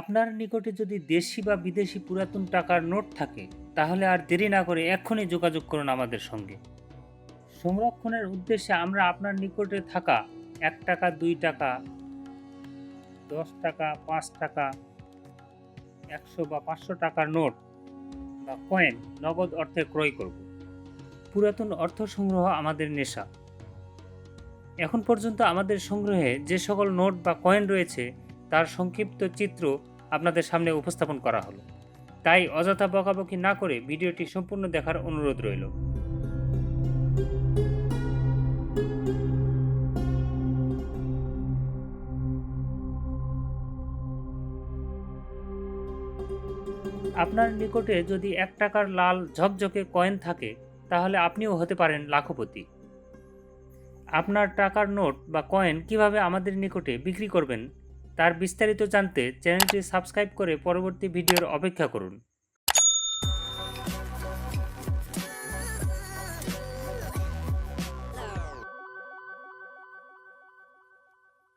আপনার নিকটে যদি দেশি বা বিদেশি পুরাতন টাকার নোট থাকে, তাহলে আর দেরি না করে এক্ষুনি যোগাযোগ করুন আমাদের সঙ্গে। সংরক্ষণের উদ্দেশ্যে আমরা আপনার নিকটে থাকা এক টাকা, দুই টাকা, দশ টাকা, পাঁচ টাকা, একশো বা পাঁচশো টাকার নোট বা কয়েন নগদ অর্থে ক্রয় করব। পুরাতন অর্থ সংগ্রহ আমাদের নেশা। এখন পর্যন্ত আমাদের সংগ্রহে যে সকল নোট বা কয়েন রয়েছে তার সংক্ষিপ্ত চিত্র আপনাদের সামনে উপস্থাপন করা হলো। তাই অযথা বকাবকি না করে ভিডিওটি সম্পূর্ণ দেখার অনুরোধ রইল। আপনার নিকটে যদি এক টাকার লাল ঝকঝকে কয়েন থাকে, তাহলে আপনিও হতে পারেন লাখপতি। আপনার টাকার নোট বা কয়েন কীভাবে আমাদের নিকটে বিক্রি করবেন তার বিস্তারিত জানতে চ্যানেলটি সাবস্ক্রাইব করে পরবর্তী ভিডিওর অপেক্ষা করুন।